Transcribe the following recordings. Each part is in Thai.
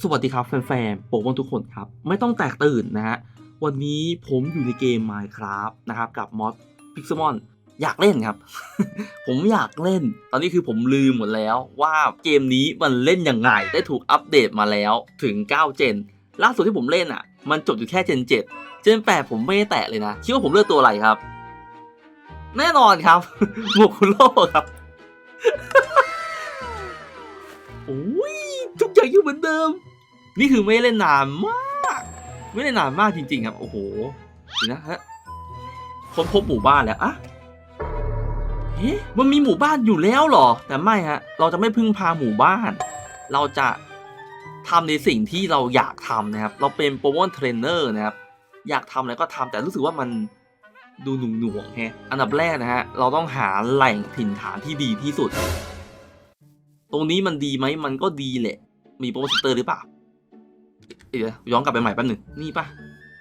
สวัสดีครับแฟนๆโปรโมนทุกคนครับ ไม่ต้องแตกตื่นนะฮะ วันนี้ผมอยู่ในเกม Minecraft นะครับ กับมอสพิกซมอนอยากเล่นครับ ผมอยากเล่น ตอนนี้คือผมลืมหมดแล้วว่าเกมนี้มันเล่นยังไง ได้ถูกอัปเดตมาแล้วถึง 9 เจน ล่าสุดที่ผมเล่นอะ มันจบอยู่แค่เจน 7 เจน 8 ผมไม่ได้แตะเลยนะ คิดว่าผมเลือกตัวอะไรครับ แน่นอนครับหมวกคุโร่ครับโอ้ย ทุกอย่งเหมือนเดิม นี่คือไม่เล่นนานมาก ไม่ได้นนานมากจริง ๆ ครับ โอ้โหดีนะฮะค้นพบหมู่บ้านแล้วอะเฮ้มันมีหมู่บ้านอยู่แล้วหรอ แต่ไม่ฮะ เราจะไม่พึ่งพาหมู่บ้าน เราจะทำในสิ่งที่เราอยากทำนะครับ เราเป็นโปรโมทเทรนเนอร์นะครับ อยากทำอะไรก็ทำแต่รู้สึกว่ามันดูหน่วงๆแฮะ อันดับแรกนะฮะ เราต้องหาแหล่งถิ่นฐานที่ดีที่สุด ตรงนี้มันดีไหมมันก็ดีแหละ มีโปรโมชั่นเตอร์หรือเปล่า เดี๋ยวย้อนกลับไปใหม่แป๊บหนึ่งนี่ปะ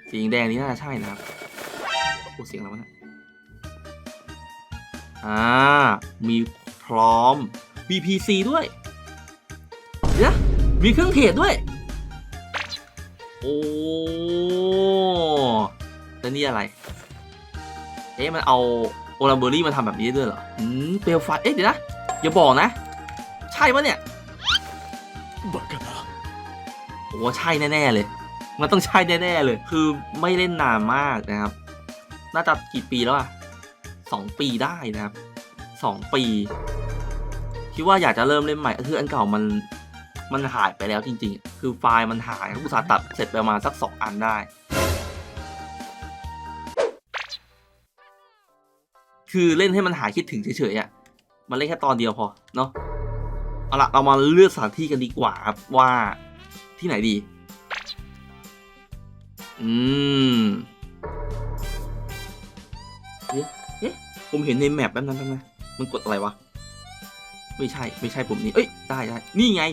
สีแดงนี่น่าจะใช่นะครับโอ้เสียงอะไรวะเนี่ยอ่า มีพร้อมมี PC ด้วยเดี๋ยวมีเครื่องเทรดด้วย โอ้แล้วนี่อะไร เอ๊ะ มันเอาโอลัมเบอรี่มาทำแบบนี้ได้ด้วยเหรอ อืม เปลวไฟ เอ๊ะ เดี๋ยวนะ อย่าบอกนะ ใช่ปะเนี่ย バカな โอ้ใช่แน่ๆเลย มันต้องใช่แน่ๆเลย คือไม่เล่นนานมากนะครับ น่าจะกี่ปีแล้วอะสองปีได้นะครับ สองปี คิดว่าอยากจะเริ่มเล่นใหม่ คืออันเก่ามัน มันหายไปแล้วจริงๆ คือไฟล์มันหายอุตสาห์ตัดเสร็จไปประมาณสักสองอันได้ คือเล่นให้มันหายคิดถึงเฉยๆอะมันเล่นแค่ตอนเดียวพอ เนาะ เอาละเรามาเลือกสถานที่กันดีกว่าครับว่าที่ไหนดี อืมเอ๊ะเอ๊ะผมเห็นในแมปแป๊บนั้นแป๊บนะมันกดอะไรวะ ไม่ใช่ ไม่ใช่ผมนี้เอ้ย ได้ได้นี่ไง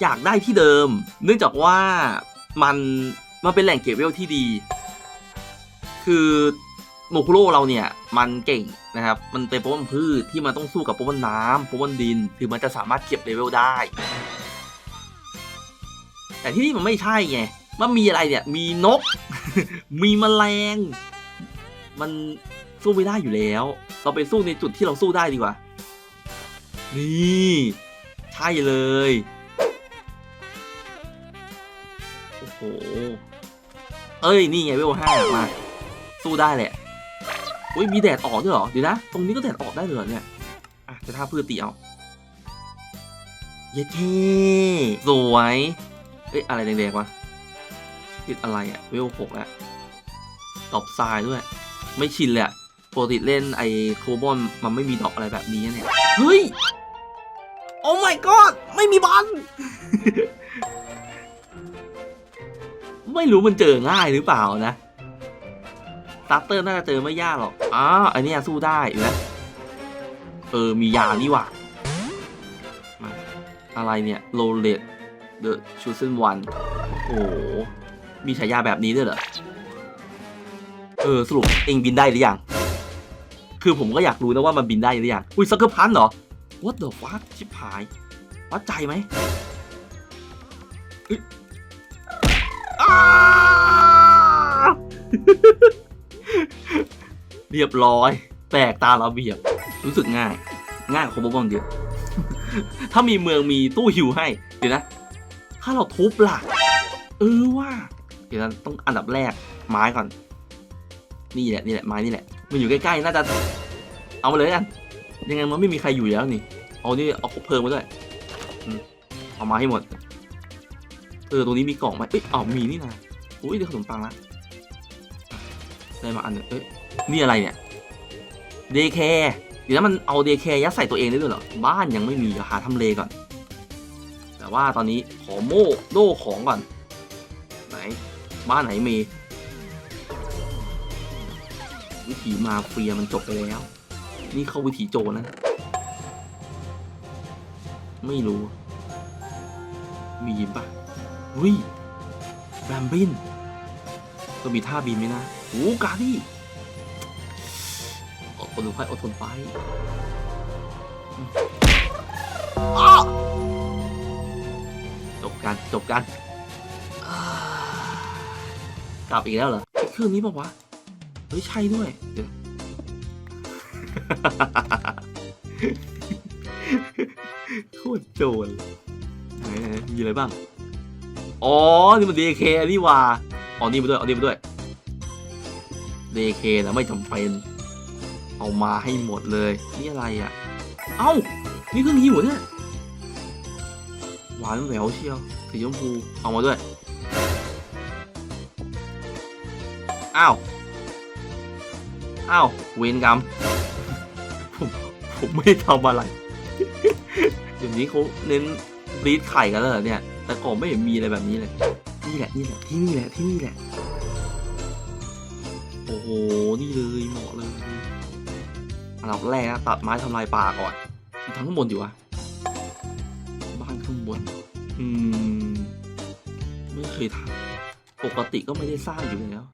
อยากได้ที่เดิม เนื่องจากว่ามันมันเป็นแหล่งเก็บเวลที่ดี คือโมคุโร่เราเนี่ย มันเก่งนะครับ มันเป็นโปเกมอนพืชที่มันต้องสู้กับโปเกมอนน้ำโปเกมอนดิน คือมันจะสามารถเก็บเลเวลได้ แต่ที่นี่มันไม่ใช่ไง มันมีอะไรเนี่ย มีนก มีแมลง มันสู้ไม่ได้อยู่แล้ว เราไปสู้ในจุดที่เราสู้ได้ดีกว่า นี่ ใช่เลย โอ้โห เอ้ย นี่ไงเวลห้ามา สู้ได้แหละ อุ้ยมีแดดออกด้วยเหรอเดี๋ยวนะตรงนี้ก็แดดออกได้เลยเหรอเนี่ยอะจะท่าพืชตีเอาเย้เท่สวยเอ้ยอะไรแดงๆวะติดอะไรอะเวลหกแล้วตอบทรายด้วย ไม่ชินเลยอะปกติเล่นไอโคบอนมันไม่มีดอกอะไรแบบนี้เนี่ยเฮ้ยโอ้ my god ไม่มีบอลไม่รู้มันเจอง่ายหรือเปล่านะ สตาร์เตอร์น่าจะเจอไม่ยากหรอกอ๋ออันนี้สู้ได้นะเออ มียานี่หว่าอะไรเนี่ยโรเลตเดอะชูเซนวันโอ้มีฉายาแบบนี้ด้วยเหรอ เออ สรุปเองบินได้หรือยัง คือผมก็อยากรู้นะว่ามันบินได้หรือยัง อุ้ยซักเกอร์พันเหรอ What the fuck ชิบหาย วัดใจไหมเฮ้ยอ้า เรียบร้อย แตกตาเราเบียบ รู้สึกง่าย ง่ายกว่าโคโมบอนเยอะถ้ามีเมืองมีตู้หิวให้ เดี๋ยวนะ ถ้าเราทุบล่ะ เออว่า เดี๋ยวนะต้องอันดับแรก ไม้ก่อน นี่แหละนี่แหละไม้นี่แหละ มันอยู่ใกล้ๆน่าจะ เอามาเลยกัน ยังไงมันไม่มีใครอยู่แล้วนี่ เอานี่เอาคบเพลิงมาด้วยเอามาให้หมด เออตรงนี้มีกล่องไหมเอ้ยอ๋อมีนี่นะอุ้ยเดี๋ยวขนมปังละได้มาอันนึงเอ้ย นี่อะไรเนี่ยเดย์แคร์เดี๋ยวมันเอาเดย์แคร์ยัดใส่ตัวเองได้ด้วยเหรอ บ้านยังไม่มีหาทำเลก่อน แต่ว่าตอนนี้ขอโม่โล่ของก่อน ไหน บ้านไหนมี วิถีมาเฟียมันจบไปแล้ว นี่เข้าวิถีโจนะ ไม่รู้ มียิมปะวิแบมบินก็มีท่าบินไหมนะโอ้กา ดี้อดทนไปอดทนไปอ้าวกันจบกันกลับอีกแล้วเหรอเครื่องนี้บอกว่าเฮ้ยใช่ด้วยเดี๋ยวโคตรโจรไหนมีอะไรบ้าง อ๋อ นี่มัน DK นี่ว่าอ๋อนี่มาด้วยเอานี่มาด้วย DK นะไม่จำเป็น เอามาให้หมดเลย นี่อะไรอะ เอ้า นี่เครื่องหิวเนี่ย หวานแหววเชียวสีชมพูเอามาด้วย อ้าว อ้าว เวรกรรม ผมผมไม่ทำอะไรเดี๋ยวนี้เขาเน้นบรีดไข่กันแล้วเหรอเนี่ย แต่ก่อนไม่เห็นมีอะไรแบบนี้เลย นี่แหละ นี่แหละ ที่นี่แหละ ที่นี่แหละ โอ้โห นี่เลยเหมาะเลย อันดับแรกนะตัดไม้ทำลายป่าก่อนทั้งข้างบนอยู่วะบ้านข้างบน อืม ไม่เคยทำปกติก็ไม่ได้สร้างอยู่แล้ว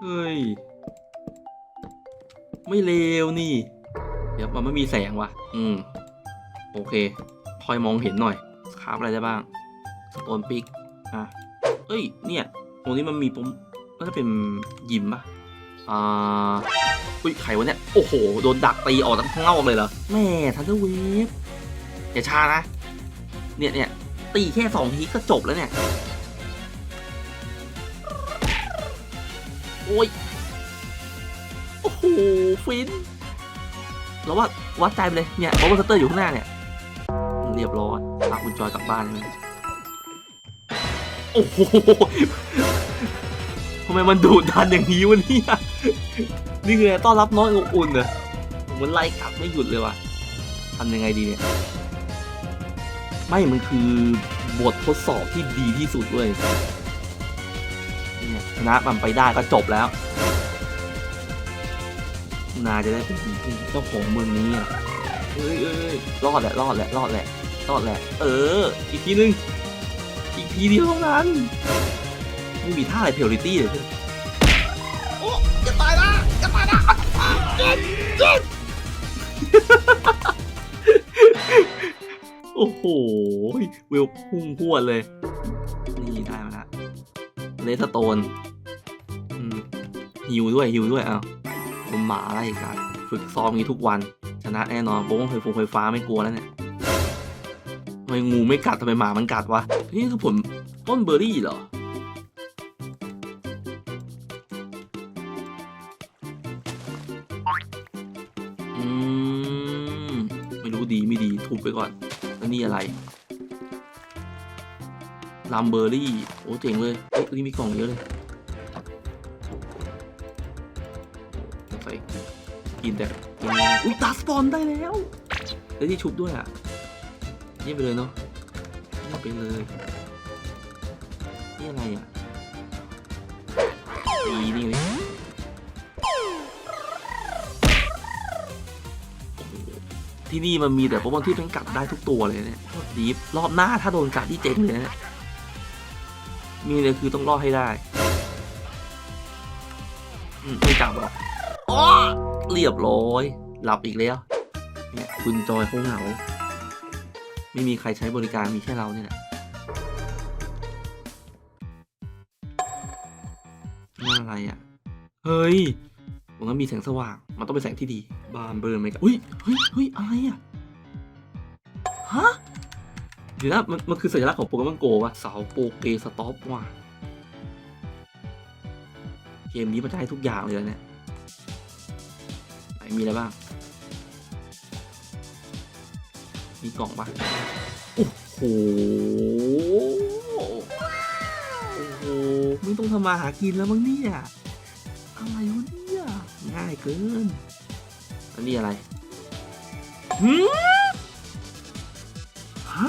เฮ้ย ไม่เลวนี่ เดี๋ยวมันไม่มีแสงว่ะ อืม โอเค พอยมองเห็นหน่อยคราบอะไรได้บ้างสโตนปิก อะ เอ้ย เนี่ย ตรงนี้มันมีปุ่ม น่าจะเป็นยิมปะอ่าอุ้ยไขวะเนี่ย โอ้โห โดนดักตีออกทั้งเง่าเลยเหรอ แม่ทันเดอร์เวฟอย่าช้านะ เนี่ยเนี่ยตีแค่สองทีก็จบแล้วเนี่ย โอ้ย โอ้โห ฟิน แล้วว่าวัดใจไปเลย เนี่ยบอลสเตอร์อยู่ข้างหน้าเนี่ย เรียบร้อยลากคุณจอยกลับบ้านใช่ไหมโอ้โห ทำไมมันดูดันอย่างนี้วะเนี่ยนี่ไงต้อนรับน้องอบอุ่นเหรอผมมันไล่กัดไม่หยุดเลยว่ะทำยังไงดีเนี่ย ไม่มันคือบททดสอบที่ดีที่สุดเลยเนี่ยชนะมันไปได้ก็จบแล้ว นาจะได้เป็นเจ้าของเมืองนี้อะเอ้ยเอ้ยเอ้ยรอดแหละรอดแหละรอดแหละรอดแหละ เออ อีกทีนึง อีกทีเดียวเท่านั้น ไม่มีท่าอะไรเพลริตี้เลยเพื่อนโอ้จะตายละจะตายละเจ็บเจ็บโอ้โหเวลพุ่งพรวดเลย นี่ได้มาละเลสโตนอืมฮิวด้วยฮิวด้วยเอาผมหมาไล่กัดฝึกซ้อมอย่างนี้ทุกวัน ชนะแน่นอนโป้งไฟฟงไฟฟ้าไม่กลัวแล้วเนี่ยทำไมงูไม่กัดทำไมหมามันกัดวะนี่คือผลต้นเบอร์รี่เหรออื ก่อนแล้วนี่อะไรลัมเบอร์รี่ โอ้เจ๋งเลยเฮ้ยนี่มีกล่องเยอะเลยสงสัยกินแต่กินอุ้ยตาสปอนได้แล้ว แล้วที่ชุบด้วยอะเยี่ยมไปเลยเนาะเยี่ยมไปเลยนี่อะไรอะดีนี่เลย ที่นี่มันมีแต่โปเกมอนที่เป็นกัดได้ทุกตัวเลยเนี่ยดีฟรอบหน้าถ้าโดนกัดที่เจ๊งเลยนะมีเลยคือต้องรอดให้ได้อืมไม่กัดหรอกอ๋อเรียบร้อย หลับอีกแล้วเนี่ยคุณจอยเขาเหงา ไม่มีใครใช้บริการมีแค่เราเนี่ยแหละน่าอะไรอะ เฮ้ยตรงนั้นมีแสงสว่าง มันต้องเป็นแสงที่ดี บานเบิร์นไหมกันอุ้ยเฮ้ยเฮ้ยอะไรอะฮะเดี๋ยวนะมันมันคือสัญลักษณ์ของโปเกมอนโกวะเสาโปเกสต็อปว่ะเกมนี้มันจะให้ทุกอย่างเลยนะเนี่ยไหนมีอะไรบ้าง มีกล่องปะโอ้โหโอ้โหไม่ต้องทำมาหากินแล้วมั้งเนี่ยอะไรวะเนี่ยง่ายเกิน อันนี้อะไรหืมฮะ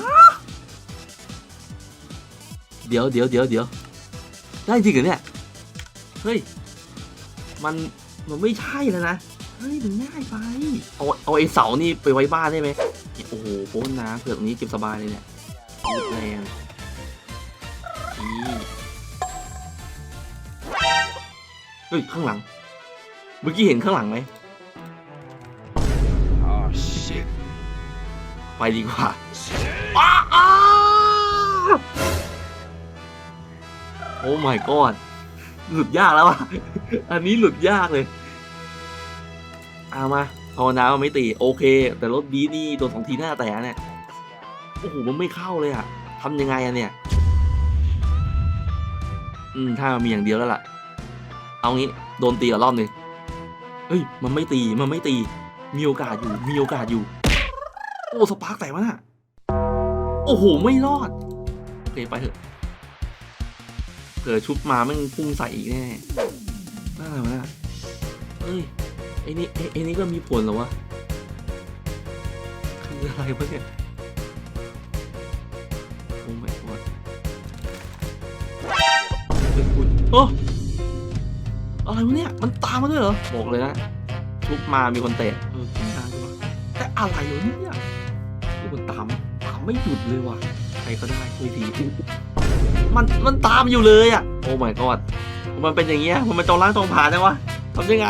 เดี๋ยวเดี๋ยวเดี๋ยวเดี๋ยวได้จริงเหรอเนี่ย เฮ้ย มันมันไม่ใช่แล้วนะ เฮ้ยมันง่ายไป เอาเอาไอ้เสานี่ไปไว้บ้านได้ไหมเนี่ยโอ้โหโป้นน้ำเผือกนี้เก็บสบายเลยเนี่ยยืดแรงนี่เฮ้ย ข้างหลัง เมื่อกี้เห็นข้างหลังไหม ไปดีกว่าอ้าอ้าโอ้ my god หลุดยากแล้วอะ อันนี้หลุดยากเลยเอามาภาวนาว่าไม่ตี โอเค แต่รถบีนี่โดนสองทีหน้าแต่เนี่ยโอ้โหมันไม่เข้าเลยอะทำยังไงอะเนี่ย อืม ถ้ามีอย่างเดียวแล้วล่ะ เอางี้ โดนตีกับรอบหนึ่งเฮ้ย มันไม่ตี มันไม่ตี มีโอกาสอยู่ มีโอกาสอยู่ โอ้สปาร์กแตกวะน่ะ โอ้โห ไม่รอด โอเค ไปเถอะเผื่อชุบมาแม่งพุ่งใส่อีกแน่น่าวะน่ะเอ้ยไอ้นี่ไอ้ไอ้นี่ก็มีผลเหรอวะคืออะไรวะเนี่ยโอ้ my god เฮ้ยคุณโอ้อะไรวะเนี่ย มันตามมาด้วยเหรอ บอกเลยนะชุบมามีคนเตะเออผมได้ใช่ปะแต่อะไรวะเนี่ย ไม่หยุดเลยว่ะ ใครก็ได้ช่วยทีมันมันตามอยู่เลยอะ โอ้ my god มันเป็นอย่างเงี้ย มันเป็นจองล้างจองผ่านนะวะทำยังไง